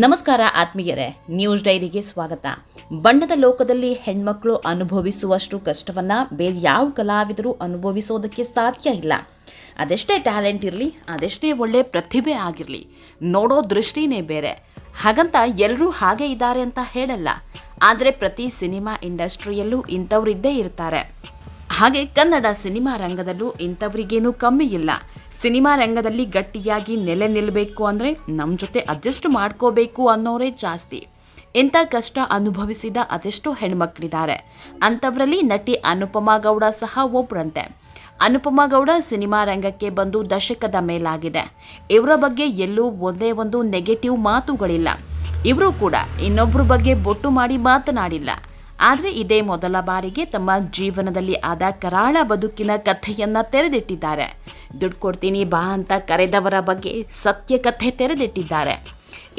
ನಮಸ್ಕಾರ ಆತ್ಮೀಯರೇ, ನ್ಯೂಸ್ ಡೈರಿಗೆ ಸ್ವಾಗತ. ಬಣ್ಣದ ಲೋಕದಲ್ಲಿ ಹೆಣ್ಮಕ್ಳು ಅನುಭವಿಸುವಷ್ಟು ಕಷ್ಟವನ್ನ ಬೇರೆ ಯಾವ ಕಲಾವಿದರು ಅನುಭವಿಸೋದಕ್ಕೆ ಸಾಧ್ಯ ಇಲ್ಲ. ಅದೆಷ್ಟೇ ಟ್ಯಾಲೆಂಟ್ ಇರಲಿ, ಅದೆಷ್ಟೇ ಒಳ್ಳೆ ಪ್ರತಿಭೆ ಆಗಿರಲಿ, ನೋಡೋ ದೃಷ್ಟಿನೇ ಬೇರೆ. ಹಾಗಂತ ಎಲ್ಲರೂ ಹಾಗೆ ಇದ್ದಾರೆ ಅಂತ ಹೇಳಲ್ಲ. ಆದರೆ ಪ್ರತಿ ಸಿನಿಮಾ ಇಂಡಸ್ಟ್ರಿಯಲ್ಲೂ ಇಂಥವ್ರಿದ್ದೇ ಇರ್ತಾರೆ. ಹಾಗೆ ಕನ್ನಡ ಸಿನಿಮಾ ರಂಗದಲ್ಲೂ ಇಂಥವರಿಗೇನು ಕಮ್ಮಿ ಇಲ್ಲ. ಸಿನಿಮಾ ರಂಗದಲ್ಲಿ ಗಟ್ಟಿಯಾಗಿ ನೆಲೆ ನಿಲ್ಲಬೇಕು ಅಂದರೆ ನಮ್ಮ ಜೊತೆ ಅಡ್ಜಸ್ಟ್ ಮಾಡ್ಕೋಬೇಕು ಅನ್ನೋರೇ ಜಾಸ್ತಿ. ಇಂಥ ಕಷ್ಟ ಅನುಭವಿಸಿದ ಅದೆಷ್ಟೋ ಹೆಣ್ಮಕ್ಳಿದ್ದಾರೆ. ಅಂಥವರಲ್ಲಿ ನಟಿ ಅನುಪಮಾ ಗೌಡ ಸಹ ಒಬ್ಬರಂತೆ ಅನುಪಮಾ ಗೌಡ ಸಿನಿಮಾ ರಂಗಕ್ಕೆ ಬಂದು ದಶಕದ ಮೇಲಾಗಿದೆ. ಇವರ ಬಗ್ಗೆ ಎಲ್ಲೂ ಒಂದೇ ಒಂದು ನೆಗೆಟಿವ್ ಮಾತುಗಳಿಲ್ಲ. ಇವರು ಕೂಡ ಇನ್ನೊಬ್ಬರ ಬಗ್ಗೆ ಬೊಟ್ಟು ಮಾಡಿ ಮಾತನಾಡಿಲ್ಲ. ಆದರೆ ಇದೇ ಮೊದಲ ಬಾರಿಗೆ ತಮ್ಮ ಜೀವನದಲ್ಲಿ ಆದ ಕರಾಳ ಬದುಕಿನ ಕಥೆಯನ್ನ ತೆರೆದಿಟ್ಟಿದ್ದಾರೆ. ದುಡ್ಡು ಕೊಡ್ತೀನಿ ಬಾ ಅಂತ ಕರೆದವರ ಬಗ್ಗೆ ಸತ್ಯ ಕಥೆ ತೆರೆದಿಟ್ಟಿದ್ದಾರೆ.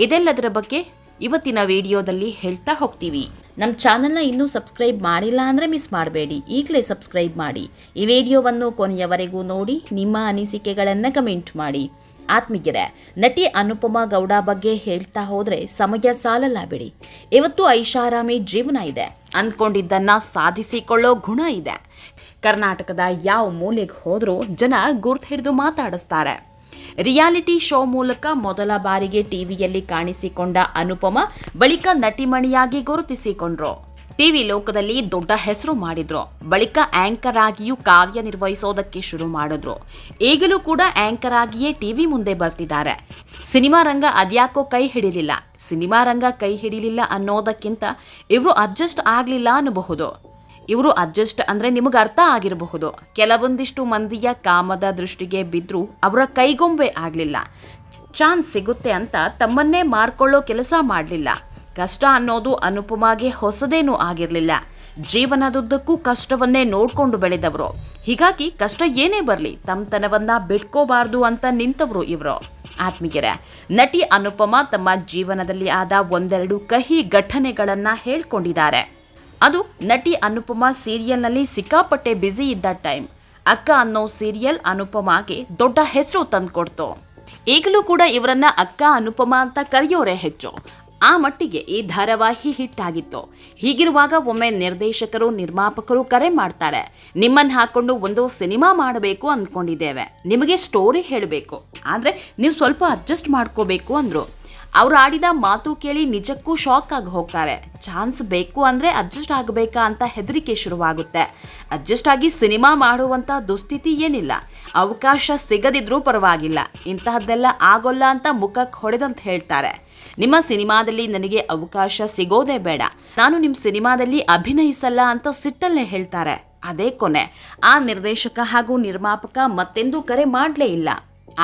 ಇದೆಲ್ಲದರ ಬಗ್ಗೆ ಇವತ್ತಿನ ವಿಡಿಯೋದಲ್ಲಿ ಹೇಳ್ತಾ ಹೋಗ್ತೀವಿ. ನಮ್ಮ ಚಾನಲ್ನ ಇನ್ನೂ ಸಬ್ಸ್ಕ್ರೈಬ್ ಮಾಡಿಲ್ಲ ಅಂದರೆ ಮಿಸ್ ಮಾಡಬೇಡಿ. ಈಗಲೇ ಸಬ್ಸ್ಕ್ರೈಬ್ ಮಾಡಿ. ಈ ವಿಡಿಯೋವನ್ನು ಕೊನೆಯವರೆಗೂ ನೋಡಿ, ನಿಮ್ಮ ಅನಿಸಿಕೆಗಳನ್ನು ಕಮೆಂಟ್ ಮಾಡಿ. ಆತ್ಮೀಯರೇ, ನಟಿ ಅನುಪಮಾ ಗೌಡ ಬಗ್ಗೆ ಹೇಳ್ತಾ ಹೋದ್ರೆ ಸಮಯ ಸಾಲಲ್ಲ ಬಿಡಿ ಇವತ್ತು ಐಷಾರಾಮಿ ಜೀವನ ಇದೆ. ಅಂದ್ಕೊಂಡಿದ್ದನ್ನ ಸಾಧಿಸಿಕೊಳ್ಳೋ ಗುಣ ಇದೆ. ಕರ್ನಾಟಕದ ಯಾವ ಮೂಲೆಗೆ ಹೋದರೂ ಜನ ಗುರ್ತು ಹಿಡಿದು ಮಾತಾಡಿಸ್ತಾರೆ. ರಿಯಾಲಿಟಿ ಶೋ ಮೂಲಕ ಮೊದಲ ಬಾರಿಗೆ ಟಿವಿಯಲ್ಲಿ ಕಾಣಿಸಿಕೊಂಡ ಅನುಪಮ ಬಳಿಕ ನಟಿಮಣಿಯಾಗಿ ಗುರುತಿಸಿಕೊಂಡ್ರು. ಟಿವಿ ಲೋಕದಲ್ಲಿ ದೊಡ್ಡ ಹೆಸರು ಮಾಡಿದ್ರು. ಬಳಿಕ ಆಂಕರ್ ಆಗಿಯೂ ಕಾರ್ಯನಿರ್ವಹಿಸೋದಕ್ಕೆ ಶುರು ಮಾಡಿದ್ರು. ಈಗಲೂ ಕೂಡ ಆಂಕರ್ ಆಗಿಯೇ ಟಿವಿ ಮುಂದೆ ಬರ್ತಿದ್ದಾರೆ. ಸಿನಿಮಾ ರಂಗ ಅದ್ಯಾಕೋ ಕೈ ಹಿಡಿಲಿಲ್ಲ. ಸಿನಿಮಾ ರಂಗ ಕೈ ಹಿಡಿಲಿಲ್ಲ ಅನ್ನೋದಕ್ಕಿಂತ ಇವರು ಅಡ್ಜಸ್ಟ್ ಆಗಲಿಲ್ಲ ಅನ್ನಬಹುದು. ಇವರು ಅಡ್ಜಸ್ಟ್ ಅಂದ್ರೆ ನಿಮಗೆ ಅರ್ಥ ಆಗಿರಬಹುದು. ಕೆಲವೊಂದಿಷ್ಟು ಮಂದಿಯ ಕಾಮದ ದೃಷ್ಟಿಗೆ ಬಿದ್ದರೂ ಅವರ ಕೈಗೊಂಬೆ ಆಗಲಿಲ್ಲ. ಚಾನ್ಸ್ ಸಿಗುತ್ತೆ ಅಂತ ತಮ್ಮನ್ನೇ ಮಾರ್ಕೊಳ್ಳೋ ಕೆಲಸ ಮಾಡಲಿಲ್ಲ. ಕಷ್ಟ ಅನ್ನೋದು ಅನುಪಮಾಗೆ ಹೊಸದೇನೂ ಆಗಿರಲಿಲ್ಲ. ಜೀವನದುದ್ದಕ್ಕೂ ಕಷ್ಟವನ್ನೇ ನೋಡ್ಕೊಂಡು ಬೆಳೆದವರು. ಹೀಗಾಗಿ ಕಷ್ಟ ಏನೇ ಬರಲಿ ತಮ್ಮತನವನ್ನ ಬಿಟ್ಕೋಬಾರ್ದು ಅಂತ ನಿಂತವರು ಇವರು. ಆತ್ಮೀಯರೇ, ನಟಿ ಅನುಪಮಾ ತಮ್ಮ ಜೀವನದಲ್ಲಿ ಆದ ಒಂದೆರಡು ಕಹಿ ಘಟನೆಗಳನ್ನ ಹೇಳ್ಕೊಂಡಿದ್ದಾರೆ. ಅದು ನಟಿ ಅನುಪಮಾ ಸೀರಿಯಲ್ನಲ್ಲಿ ಸಿಕ್ಕಾಪಟ್ಟೆ ಬ್ಯುಸಿ ಇದ್ದ ಟೈಮ್. ಅಕ್ಕ ಅನ್ನೋ ಸೀರಿಯಲ್ ಅನುಪಮಾಗೆ ದೊಡ್ಡ ಹೆಸರು ತಂದ್ಕೊಡ್ತು. ಈಗಲೂ ಕೂಡ ಇವರನ್ನ ಅಕ್ಕ ಅನುಪಮಾ ಅಂತ ಕರೆಯೋರೆ ಹೆಚ್ಚು. ಆ ಮಟ್ಟಿಗೆ ಈ ಧಾರಾವಾಹಿ ಹಿಟ್ ಆಗಿತ್ತು. ಹೀಗಿರುವಾಗ ಒಮ್ಮೆ ನಿರ್ದೇಶಕರು, ನಿರ್ಮಾಪಕರು ಕರೆ ಮಾಡ್ತಾರೆ. ನಿಮ್ಮನ್ನ ಹಾಕೊಂಡು ಒಂದು ಸಿನಿಮಾ ಮಾಡಬೇಕು ಅಂದ್ಕೊಂಡಿದ್ದೇವೆ. ನಿಮಗೆ ಸ್ಟೋರಿ ಹೇಳಬೇಕು. ಆದರೆ ನೀವು ಸ್ವಲ್ಪ ಅಡ್ಜಸ್ಟ್ ಮಾಡ್ಕೋಬೇಕು ಅಂದ್ರು. ಅವ್ರು ಆಡಿದ ಮಾತು ಕೇಳಿ ನಿಜಕ್ಕೂ ಶಾಕ್ ಆಗಿ ಹೋಗ್ತಾರೆ. ಚಾನ್ಸ್ ಬೇಕು ಅಂದರೆ ಅಡ್ಜಸ್ಟ್ ಆಗಬೇಕಾ ಅಂತ ಹೆದರಿಕೆ ಶುರುವಾಗುತ್ತೆ. ಅಡ್ಜಸ್ಟ್ ಆಗಿ ಸಿನಿಮಾ ಮಾಡುವಂಥ ದುಸ್ಥಿತಿ ಏನಿಲ್ಲ. ಅವಕಾಶ ಸಿಗದಿದ್ರೂ ಪರವಾಗಿಲ್ಲ. ಇಂತಹದ್ದೆಲ್ಲ ಆಗೋಲ್ಲ ಅಂತ ಮುಖಕ್ಕೆ ಹೊಡೆದಂತ ಹೇಳ್ತಾರೆ. ನಿಮ್ಮ ಸಿನಿಮಾದಲ್ಲಿ ನನಗೆ ಅವಕಾಶ ಸಿಗೋದೇ ಬೇಡ. ನಾನು ನಿಮ್ಮ ಸಿನಿಮಾದಲ್ಲಿ ಅಭಿನಯಿಸಲ್ಲ ಅಂತ ಸಿಟ್ಟಲ್ಲೇ ಹೇಳ್ತಾರೆ. ಅದೇ ಕೊನೆ. ಆ ನಿರ್ದೇಶಕ ಹಾಗೂ ನಿರ್ಮಾಪಕ ಮತ್ತೆಂದೂ ಕರೆ ಮಾಡಲೇ ಇಲ್ಲ.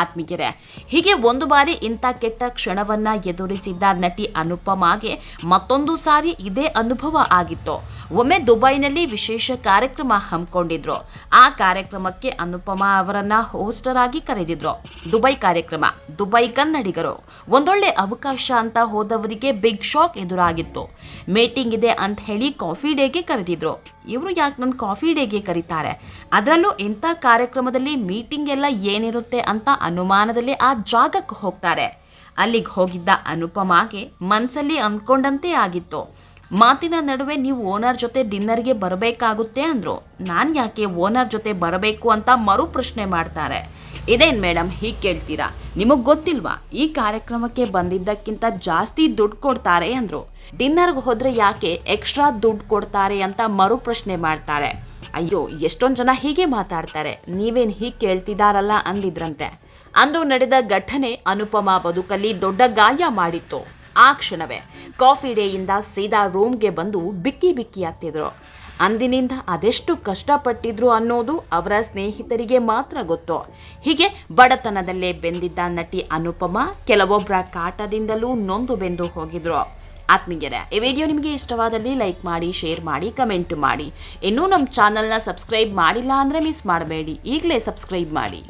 ಆತ್ಮೀಯರೇ, ಹೀಗೆ ಒಂದು ಬಾರಿ ಇಂಥ ಕೆಟ್ಟ ಕ್ಷಣವನ್ನ ಎದುರಿಸಿದ್ದ ನಟಿ ಅನುಪಮಾಗೆ ಮತ್ತೊಂದು ಸಾರಿ ಇದೇ ಅನುಭವ ಆಗಿತ್ತು. ಒಮ್ಮೆ ದುಬೈನಲ್ಲಿ ವಿಶೇಷ ಕಾರ್ಯಕ್ರಮ ಹಮ್ಮಿಕೊಂಡಿದ್ರು. ಆ ಕಾರ್ಯಕ್ರಮಕ್ಕೆ ಅನುಪಮಾ ಅವರನ್ನ ಹೋಸ್ಟರ್ ಆಗಿ ಕರೆದಿದ್ರು. ದುಬೈ ಕಾರ್ಯಕ್ರಮ, ದುಬೈ ಕನ್ನಡಿಗರು. ಒಂದೊಳ್ಳೆ ಅವಕಾಶ ಅಂತ ಹೋದವರಿಗೆ ಬಿಗ್ ಶಾಕ್ ಎದುರಾಗಿತ್ತು. ಮೀಟಿಂಗ್ ಇದೆ ಅಂತ ಹೇಳಿ ಕಾಫಿ ಡೇಗೆ ಕರೆದಿದ್ರು. ಇವರು ಯಾಕೆ ನನ್ನ ಕಾಫಿ ಡೇಗೆ ಕರೀತಾರೆ? ಅದರಲ್ಲೂ ಇಂಥ ಕಾರ್ಯಕ್ರಮದಲ್ಲಿ ಮೀಟಿಂಗ್ ಎಲ್ಲ ಏನಿರುತ್ತೆ ಅಂತ ಅನುಮಾನದಲ್ಲಿ ಆ ಜಾಗಕ್ಕೆ ಹೋಗ್ತಾರೆ. ಅಲ್ಲಿಗೆ ಹೋಗಿದ್ದ ಅನುಪಮಾಗೆ ಮನಸ್ಸಲ್ಲಿ ಅಂದ್ಕೊಂಡಂತೆ ಆಗಿತ್ತು. ಮಾತಿನ ನಡುವೆ ನೀವು ಓನರ್ ಜೊತೆ ಡಿನ್ನರ್ಗೆ ಬರಬೇಕಾಗುತ್ತೆ ಅಂದರು. ನಾನು ಯಾಕೆ ಓನರ್ ಜೊತೆ ಬರಬೇಕು ಅಂತ ಮರು ಪ್ರಶ್ನೆ ಮಾಡ್ತಾರೆ. ಇದೇನು ಮೇಡಮ್ ಹೀಗೆ ಕೇಳ್ತೀರಾ? ನಿಮಗೆ ಗೊತ್ತಿಲ್ವಾ? ಈ ಕಾರ್ಯಕ್ರಮಕ್ಕೆ ಬಂದಿದ್ದಕ್ಕಿಂತ ಜಾಸ್ತಿ ದುಡ್ಡು ಕೊಡ್ತಾರೆ ಅಂದರು. ಡಿನ್ನರ್ಗೆ ಹೋದರೆ ಯಾಕೆ ಎಕ್ಸ್ಟ್ರಾ ದುಡ್ಡು ಕೊಡ್ತಾರೆ ಅಂತ ಮರು ಪ್ರಶ್ನೆ ಮಾಡ್ತಾರೆ. ಅಯ್ಯೋ, ಎಷ್ಟೊಂದು ಜನ ಹೀಗೆ ಮಾತಾಡ್ತಾರೆ. ನೀವೇನು ಹೀಗೆ ಕೇಳ್ತಿದಾರಲ್ಲ ಅಂದಿದ್ರಂತೆ. ಅಂದು ನಡೆದ ಘಟನೆ ಅನುಪಮಾ ಬದುಕಲ್ಲಿ ದೊಡ್ಡ ಗಾಯ ಮಾಡಿತ್ತು. ಆ ಕ್ಷಣವೇ ಕಾಫಿ ಡೇಯಿಂದ ಸೀದಾ ರೂಮ್ಗೆ ಬಂದು ಬಿಕ್ಕಿ ಬಿಕ್ಕಿ ಹತ್ತಿದ್ರು. ಅಂದಿನಿಂದ ಅದೆಷ್ಟು ಕಷ್ಟಪಟ್ಟಿದ್ರು ಅನ್ನೋದು ಅವರ ಸ್ನೇಹಿತರಿಗೆ ಮಾತ್ರ ಗೊತ್ತು. ಹೀಗೆ ಬಡತನದಲ್ಲೇ ಬೆಂದಿದ್ದ ನಟಿ ಅನುಪಮ ಕೆಲವೊಬ್ಬರ ಕಾಟದಿಂದಲೂ ನೊಂದು ಬೆಂದು ಹೋಗಿದ್ರು. ಆತ್ಮೀಯರೇ, ಈ ವಿಡಿಯೋ ನಿಮಗೆ ಇಷ್ಟವಾದಲ್ಲಿ ಲೈಕ್ ಮಾಡಿ, ಶೇರ್ ಮಾಡಿ, ಕಮೆಂಟ್ ಮಾಡಿ. ಇನ್ನೂ ನಮ್ಮ ಚಾನಲ್ನ ಸಬ್ಸ್ಕ್ರೈಬ್ ಮಾಡಿಲ್ಲ ಅಂದರೆ ಮಿಸ್ ಮಾಡಬೇಡಿ. ಈಗಲೇ ಸಬ್ಸ್ಕ್ರೈಬ್ ಮಾಡಿ.